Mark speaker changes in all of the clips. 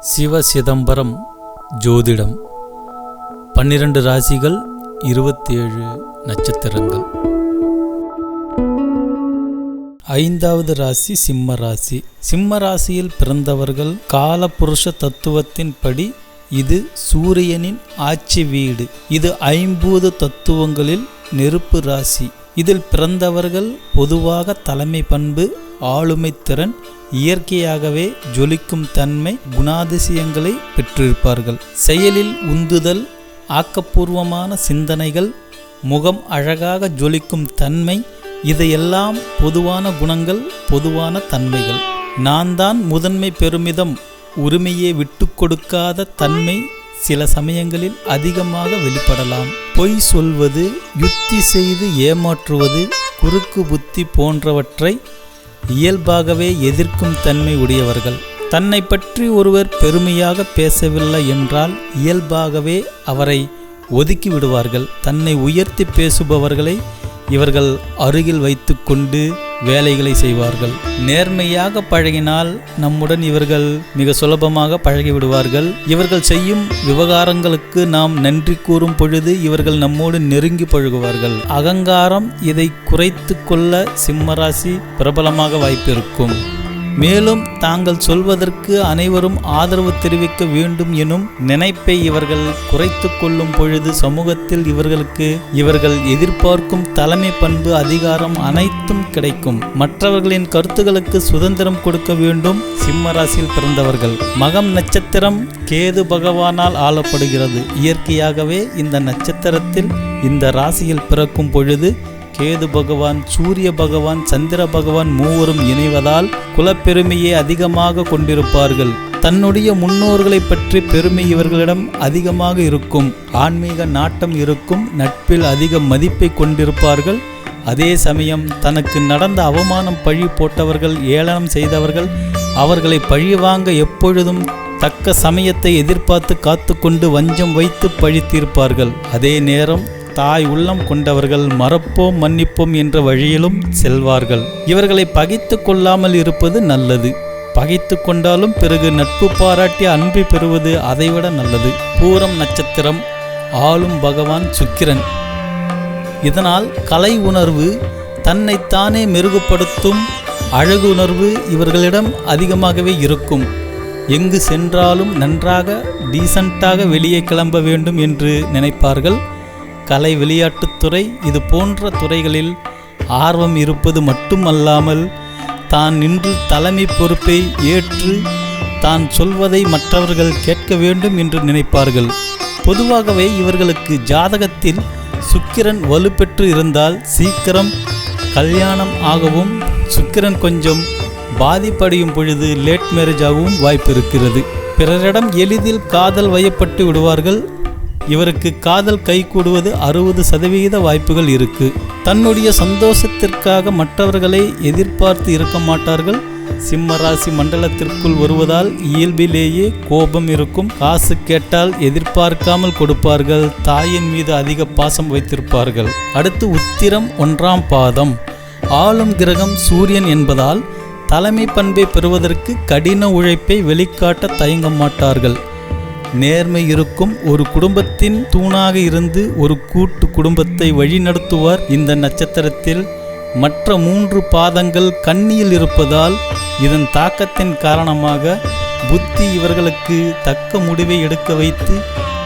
Speaker 1: சிவ சிதம்பரம் ஜோதிடம். பன்னிரண்டு ராசிகள் இருபத்தேழு நட்சத்திரங்கள். ஐந்தாவது ராசி சிம்ம ராசி. சிம்ம ராசியில் பிறந்தவர்கள் காலபுருஷ தத்துவத்தின்படி இது சூரியனின் ஆட்சி வீடு. இது ஐம்பூத தத்துவங்களில் நெருப்பு ராசி. இதில் பிறந்தவர்கள் பொதுவாக தலைமை பண்பு ஆளுமை திறன் இயற்கையாகவே ஜொலிக்கும் தன்மை குணாதிசயங்களை பெற்றிருப்பார்கள். செயலில் உந்துதல் ஆக்கப்பூர்வமான சிந்தனைகள் முகம் அழகாக ஜொலிக்கும் தன்மை இதையெல்லாம் பொதுவான குணங்கள் பொதுவான தன்மைகள். நான் தான் முதன்மை பெருமிதம் உரிமையை விட்டு கொடுக்காத தன்மை சில சமயங்களில் அதிகமாக வெளிப்படலாம். பொய் சொல்வது யுக்தி செய்து ஏமாற்றுவது குறுக்கு புத்தி போன்றவற்றை இயல்பாகவே எதிர்க்கும் தன்மை உடையவர்கள். தன்னை பற்றி ஒருவர் பெருமையாக பேசவில்லை என்றால் இயல்பாகவே அவரை ஒதுக்கி விடுவார்கள். தன்னை உயர்த்தி பேசுபவர்களை இவர்கள் அருகில் வைத்துக்கொண்டு வேலைகளை செய்வார்கள். நேர்மையாக பழகினால் நம்முடன் இவர்கள் மிக சுலபமாக பழகிவிடுவார்கள். இவர்கள் செய்யும் விவகாரங்களுக்கு நாம் நன்றி கூறும் பொழுது இவர்கள் நம்மோடு நெருங்கி பழகுவார்கள். அகங்காரம் இதை குறைத்து கொள்ள சிம்மராசி பிரபலமாக வாய்ப்பிருக்கும். மேலும் தாங்கள் சொல்வதற்கு அனைவரும் ஆதரவு தெரிவிக்க வேண்டும் எனும் நினைப்பை இவர்கள் குறைத்து கொள்ளும் பொழுது சமூகத்தில் இவர்களுக்கு இவர்கள் எதிர்பார்க்கும் தலைமை பண்பு அதிகாரம் அனைத்தும் கிடைக்கும். மற்றவர்களின் கருத்துகளுக்கு சுதந்திரம் கொடுக்க வேண்டும். சிம்மராசியில் பிறந்தவர்கள். மகம் நட்சத்திரம் கேது பகவானால் ஆளப்படுகிறது. இயற்கையாகவே இந்த நட்சத்திரத்தில் இந்த ராசியில் பிறக்கும் பொழுது கேது பகவான் சூரிய பகவான் சந்திர பகவான் மூவரும் இணைவதால் குலப்பெருமையை அதிகமாக கொண்டிருப்பார்கள். தன்னுடைய முன்னோர்களை பற்றி பெருமை இவர்களிடம் அதிகமாக இருக்கும். ஆன்மீக நாட்டம் இருக்கும் நட்பில் அதிக மதிப்பை கொண்டிருப்பார்கள். அதே சமயம் தனக்கு நடந்த அவமானம் பழி போட்டவர்கள் ஏளனம் செய்தவர்கள் அவர்களை பழிவாங்க எப்பொழுதும் தக்க சமயத்தை எதிர்பார்த்து காத்துக்கொண்டு வஞ்சம் வைத்து பழி தீர்ப்பார்கள் அதே நேரம் தாய் உள்ளம் கொண்டவர்கள் மறப்போம் மன்னிப்போம் என்ற வழியிலும் செல்வார்கள். இவர்களை பகைத்து கொள்ளாமல் இருப்பது நல்லது. பகைத்து கொண்டாலும் பிறகு நட்பு பாராட்டி அன்பு பெறுவது அதைவிட நல்லது. பூரம் நட்சத்திரம் ஆளும் பகவான் சுக்கிரன். இதனால் கலை உணர்வு தன்னைத்தானே மெருகுபடுத்தும் அழகு உணர்வு இவர்களிடம் அதிகமாகவே இருக்கும். எங்கு சென்றாலும் நன்றாக டீசண்டாக வெளியே கிளம்ப வேண்டும் என்று நினைப்பார்கள். கலை விளையாட்டுத்துறை இது போன்ற துறைகளில் ஆர்வம் இருப்பது மட்டுமல்லாமல் தான் நின்று தலைமை பொறுப்பை ஏற்று தான் சொல்வதை மற்றவர்கள் கேட்க வேண்டும் என்று நினைப்பார்கள். பொதுவாகவே இவர்களுக்கு ஜாதகத்தில் சுக்கிரன் வலுப்பெற்று இருந்தால் சீக்கிரம் கல்யாணம் ஆகவும் சுக்கிரன் கொஞ்சம் பாதிப்படையும் பொழுது லேட் மேரேஜ் ஆகவும் வாய்ப்பு இருக்கிறது. பிறரிடம் எளிதில் காதல் வயப்பட்டு விடுவார்கள். இவருக்கு காதல் கைகூடுவது அறுபது சதவிகித வாய்ப்புகள் இருக்கு. தன்னுடைய சந்தோஷத்திற்காக மற்றவர்களை எதிர்பார்த்து இருக்க மாட்டார்கள். சிம்ம ராசி மண்டலத்திற்குள் வருவதால் இயல்பிலேயே கோபம் இருக்கும். காசு கேட்டால் எதிர்பார்க்காமல் கொடுப்பார்கள். தாயின் மீது அதிக பாசம் வைத்திருப்பார்கள். அடுத்து உத்திரம் ஒன்றாம் பாதம். ஆளும் கிரகம் சூரியன் என்பதால் தலைமை பண்பை பெறுவதற்கு கடின உழைப்பை வெளிக்காட்ட தயங்க மாட்டார்கள். நேர்மை இருக்கும் ஒரு குடும்பத்தின் தூணாக இருந்து ஒரு கூட்டு குடும்பத்தை வழிநடத்துவார். இந்த நட்சத்திரத்தில் மற்ற மூன்று பாதங்கள் கண்ணியில் இருப்பதால் இதன் தாக்கத்தின் காரணமாக புத்தி இவர்களுக்கு தக்க முடிவை எடுக்க வைத்து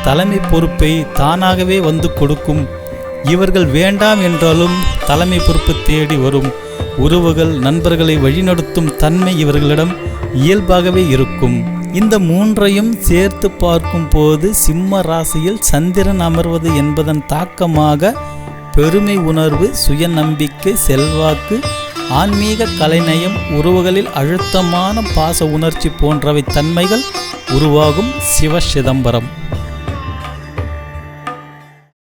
Speaker 1: தலைமை பொறுப்பை தானாகவே வந்து கொடுக்கும். இவர்கள் வேண்டாம் என்றாலும் தலைமை பொறுப்பு தேடி வரும். உறவுகள் நண்பர்களை வழிநடத்தும் தன்மை இவர்களிடம் இயல்பாகவே இருக்கும். இந்த மூன்றையும் சேர்த்து பார்க்கும் போது சிம்ம ராசியில் சந்திரன் அமர்வது என்பதன் தாக்கமாக பெருமை உணர்வு சுயநம்பிக்கை செல்வாக்கு ஆன்மீக கலைநயம் உறவுகளில் அழுத்தமான பாச உணர்ச்சி போன்றவை தன்மைகள் உருவாகும் சிவ சிதம்பரம்